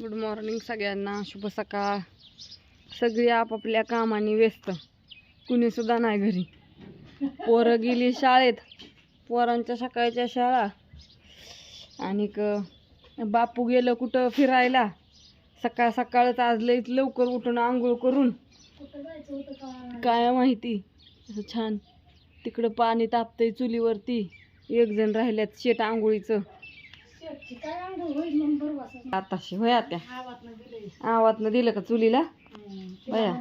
Good morning सगळ्यांना. शुभ सकाळ. सगळी आपापल्या कामाने व्यस्त. कुणीसुद्धा नाही घरी. पोरं गेली शाळेत. पोरांच्या सकाळच्या शाळा. आणि बापू गेलं कुठं फिरायला. सकाळ सकाळच आज लईच लवकर उठून आंघोळ करून. काय माहिती? असं छान. तिकडं पाणी तापतंय चुलीवरती. एक जण राहिल्यात शेट आंघोळीचं. आताशी होय आत्या. आवातनं दिलं का चुलीला? बया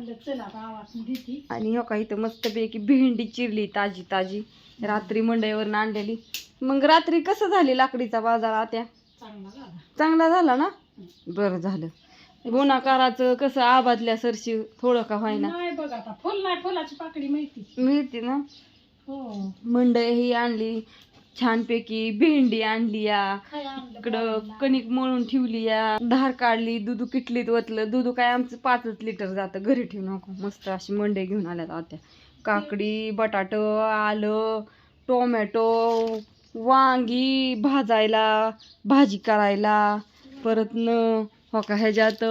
आणि हो का इथं मस्तपैकी भेंडी चिरली ताजी ताजी. रात्री मंडईवर आणलेली. मग रात्री कसं झाली लाकडीचा बाजार आत्या? चांगला झाला. ना? बरं झालं. गुन्हाकाराचं कसं आबादल्या सरशी थोडं का व्हायना फुल नाही फुलाची माहिती मिळते. ना? हो. मंडई ही आणली छानपैकी भेंडी आणली या. इकडं कणिक मळून ठेवली या धार काढली दूध किटलीत वतलं दूध काय आमचं पाचच लिटर जातं घरी ठेवू नको मस्त अशी मंडई घेऊन आल्यात आत्या. काकडी बटाट आलं टोमॅटो वांगी भाजायला भाजी करायला. परत न हो का ह्याच्यात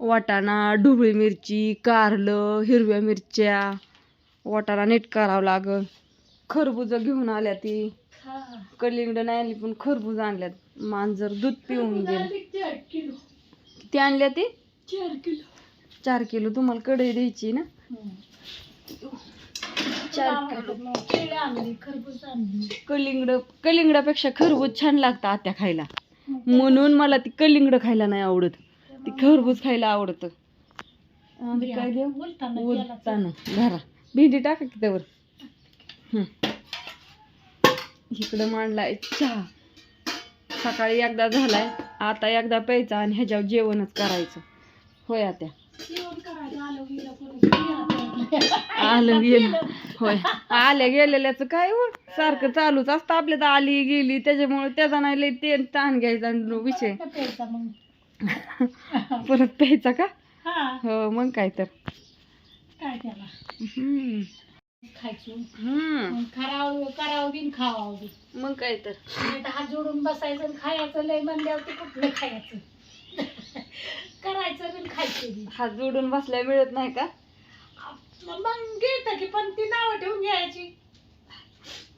वाटाणा ढोबळी मिरची कारलं हिरव्या मिरच्या. वाटाणा नीट करावं लागल खरबुजं घेऊन आल्या ती. कलिंगड नाही आणली पण खरबूज आणल्यात. मांजर दूध पिऊन गेलं. झाली चार किलो. किती आणल्या ती? चार किलो. चार किलो. तुम्हाला कढई द्यायची ना? चार आवडतात मग. केळी आणली खरबूज आणली. कलिंगड कलिंगडापेक्षा खरबूज छान लागतं आत्या खायला. म्हणून मला ती कलिंगड खायला नाही आवडत. ती खरबूज खायला आवडतं. आणि काय देऊ? उलताना घरा भेंडी टाका की त्यावर. हं. इकडं मांडलाय चहा. सकाळी एकदा झालाय आता एकदा प्यायचा आणि ह्याच्यावर जेवणच करायचं. होय करायचं आलं गेलं होय. आल्या गेलेल्याचं काय हो? सारखं चालूच असतं. आपल्या तर आली गेली. त्याच्यामुळे त्याचा नाही लय ते ताण घ्यायचा विषय. परत प्यायचा का? हा मग काय तर. काय त्याला? हम्म. खायचो हम्म. मग करावं करावं बिन खावावं बी. मग काय तर. नाही तर हात जोडून बसायचं आणि खायचं लय म्हणल्यावर ते कुठलं खायचं? करायचं बिन खायचं बी. हात जोडून बसल्या मिळत नाही का? आप- मग घेत की पण ती नावं ठेवून घ्यायची.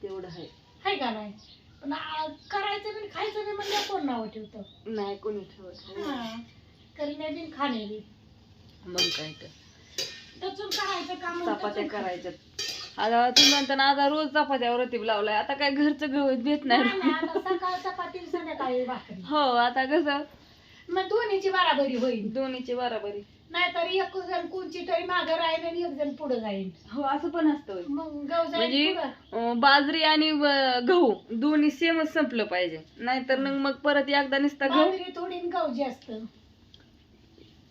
तेवढं आहे. हाय का नाही? पण आ- करायचं बिन खायचं बी म्हणल्यावर कोण नावं ठेवतं? नाही कोणी ठेवत हा. करणे बिन खाणे बी मग काय तर. टचून करायचं काम चपात्या करायच्या आता तुम्ही म्हणता ना आता रोज चपात्यावर रतीब लावलाय. आता काय घरचं गवत भेट नाही. आता सकाळ चपाती संध्याकाळी भाकरी. हो आता कसं? मग दोन्हीची बराबरी होईल. दोन्हीची बराबरी. नाहीतर एक जण कोणची तरी मागं राहील आणि एक जण पुढे जाईल हो असं पण असतं मग गव म्हणजे जाईल पुढं. अं, बाजरी आणि व- गहू दोन्ही सेमच संपलं पाहिजे. नाहीतर मग मग परत एकदा नुसता गहू? बाजरी थोडी आणि गहू जास्त.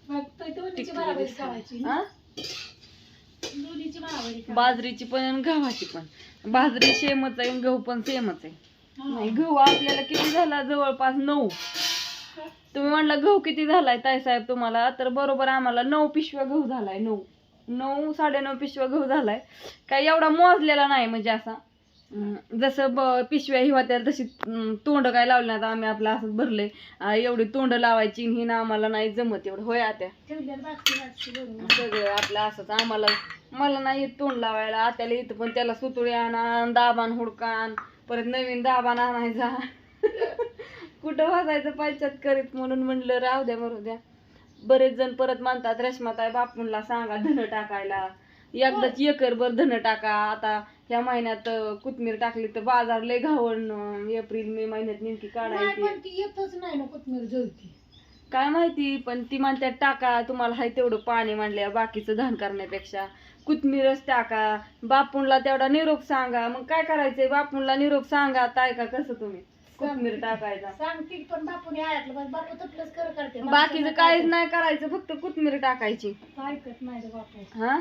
मग ते दोन्हीची बराबरी दिसते. करायची ना. हा? बाजरीची पण आणि गव्हाची पण. बाजरी सेमच आहे आणि गहू पण सेमच आहे. नाही गहू आपल्याला किती झाला? जवळपास नऊ. तुम्ही म्हणला गहू किती झालाय ताई साहेब तुम्हाला? तर बरोबर आम्हाला नऊ पिशव्या गहू झालाय नऊ. नऊ साडेनऊ पिशव्या गहू झालाय. काय एवढा मोजलेला नाही म्हणजे असा. जसं ब पिशव्या ही होत्या तशी तोंड काय लावली आता आम्ही आपलं असंच भरलंय. आ, एवढी तोंड लावायची ही ना आम्हाला नाही जमत एवढं. होय आत्या. सगळं आपलं असंच. आम्हाला मला नाही तोंड लावायला. आत्याला येतं पण त्याला सुतुळी आणा दाबान हुडकान. परत नवीन दाबान आणायचा. कुठं वाजायचं पायच्यात करीत म्हणून म्हणलं राहू द्या मरू द्या. बरेच जण परत म्हणतात रेशमाताई बापूंला सांगा धन टाकायला. एकदाच एकरभर धन टाका. आता ह्या महिन्यात कोथमीर टाकली तर बाजार लय घावण एप्रिल मे महिन्यात नेमकी नाही काढायची पण ती येतच नाही ना कोथमीर जळती. काय माहिती पण ती म्हणतात टाका तुम्हाला हाय तेवढं पाणी मांडल्या बाकीचं धान करण्यापेक्षा. कोथमीरच टाका. बापूंला तेवढा निरोप सांगा. मग काय करायचंय? बापूंला निरोप सांगा. ताय का कसं तुम्ही. कोथमीर टाकायचा. सांगतील पण बापूने पण बापू तपलंच कर करते. बाकीचं काहीच नाही करायचं फक्त कोथमीर टाकायची. ऐकत नाही रे बापू. हा?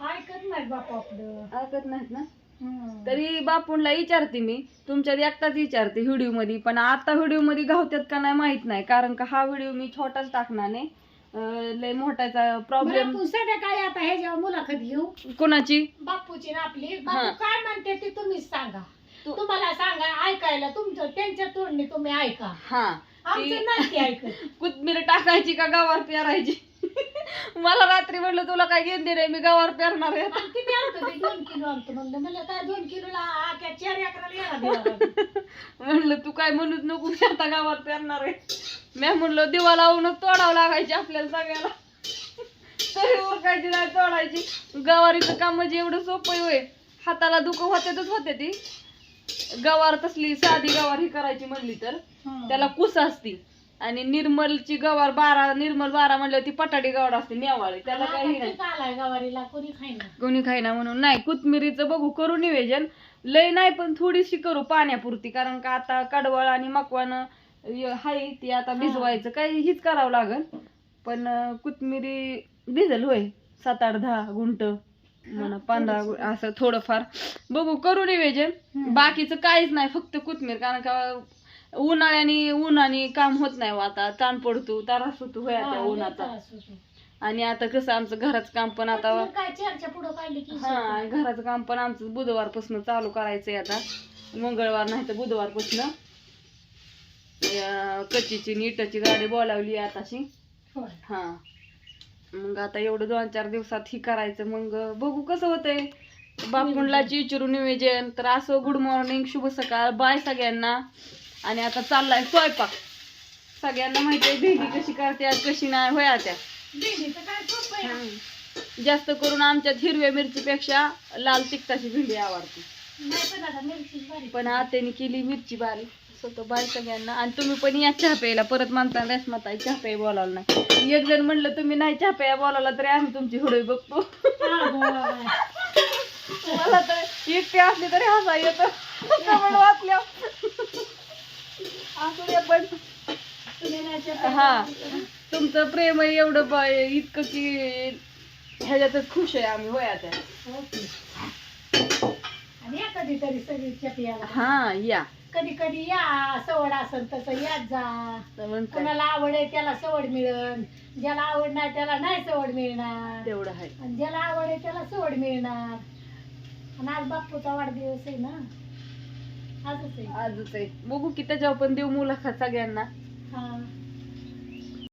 ऐकत नाही बापू आपलं. ऐकत नाहीत ना? हम्म. तरी बापूंला विचारते मी. तुमच्यात एकटाच विचारते व्हिडिओमध्ये पण आता व्हिडिओमध्ये गावत्यात का नाही माहीत नाही. कारण का हा व्हिडिओ मी छोटाच टाकणार नाही अं, लय मोठाचा प्रॉब्लेम संध्याकाळी आता? हे जेव्हा मुलाखत घेऊ. कोणाची? बापूची ना आपली. हा. बापू काय म्हणते ते तुम्हीच सांगा. तू- तुम्हाला सांगा ऐकायला तुमचं त्यांच्या तोंडने तुम्ही ऐका. हा. आमचं नाही ते ऐकत. कोथमीर टाकायची का गवार पेरायची? मला रात्री म्हणलं तुला काय घेऊन रे मी गवार पेरणार आहे. किती आणतो ते? दोन किलो आणतो म्हणलं. म्हणलं काय दोन किलोला आख्या चार एकराला यायला द्यावं लागेल. म्हणलं तू काय म्हणूच नको मी आता गावात पेरणार आहे. मी म्हणलं दिवा लावूनच तोडावं लागायची आपल्याला सगळ्याला. तरी उरकायची नाही तोडायची. गवारीचं काम म्हणजे एवढं सोपं आहे होय. हाताला दुख होतेच होते ती. गवार तसली साधी गवार ही करायची म्हणली तर. त्याला कुस असती. आणि निर्मलची गवार बारा निर्मल बारा म्हणल्यावर ती पटाडी गवार असते नेवाळी त्याला काही नाही. आलाय गवारीला कोणी कोणी खाईना म्हणून. नाही कोथमिरीचं बघू करू निवेदन. लय नाही पण थोडीशी करू पाण्यापुरती कारण का आता कडवळ आणि मकवानं हाय ती आता भिजवायचं. काही हीच करावं लागल. पण कोथमिरी भिजल होय सात आठ दहा गुंट म्हणा पंधरा गु- असं थोडंफार. बघू करू निवेदन. बाकीचं काहीच नाही फक्त कोथमीर कारण का उन्हाळ्याने उन्हाने काम होत नाही हो आता. ताण पडतो त्रास होतो होय आता उन्हाचा. आणि आता कसं आमचं घराचं काम पण आता हा घराचं काम पण आमचं बुधवारपासून चालू करायचंय आता. मंगळवार नाही तर बुधवारपासून. कच्चीची नीटाची गाडी बोलावली आताशी. हा. मग आता एवढं दोन चार दिवसात ही करायचं. मग बघू कसं होतंय. बापूंला चिचरू निवेदन. तर असं गुड मॉर्निंग शुभ सकाळ. बाय सगळ्यांना. आणि आता चाललाय स्वयंपाक. सगळ्यांना माहिती आहे भेंडी कशी करते कशी नाही होया त्या. जास्त करून आमच्यात हिरव्या मिरचीपेक्षा लाल तिखटाची भेंडी आवडते. पण मिरची आत्याने केली मिरची बारीक स्वतः बाय सगळ्यांना. आणि तुम्ही पण या चहा प्यायला. परत म्हणता रेसमाताई चहा प्याय बोलावलं नाही. एक जण म्हणलं तुम्ही नाही चहा प्याय बोलावला तरी आम्ही तुमची व्हिडिओ बघतो. मला तर एकटी असली तरी हसा येतं. वाचल्या असू दे पण तुम्ही नाही ते हा. तुमचं प्रेम आहे एवढं ब- इतकं की ह्याच्यातच खुश आहे आम्ही त्या ओके. आणि या कधीतरी सगळी हा या. कधी कधी या सवड असेल तसं यात जा. तर कोणाला आवड आहे त्याला सवड मिळन. ज्याला आवड नाही त्याला नाही सवड मिळणार. तेवढं आहे. आणि ज्याला आवड आहे त्याला सवड मिळणार. आणि आज बाप्पूचा वाढदिवस आहे ना. आजच आहे. आजच आहे. बघू की त्याच्यावर पण देऊ मुलाखत सगळ्यांना. हा.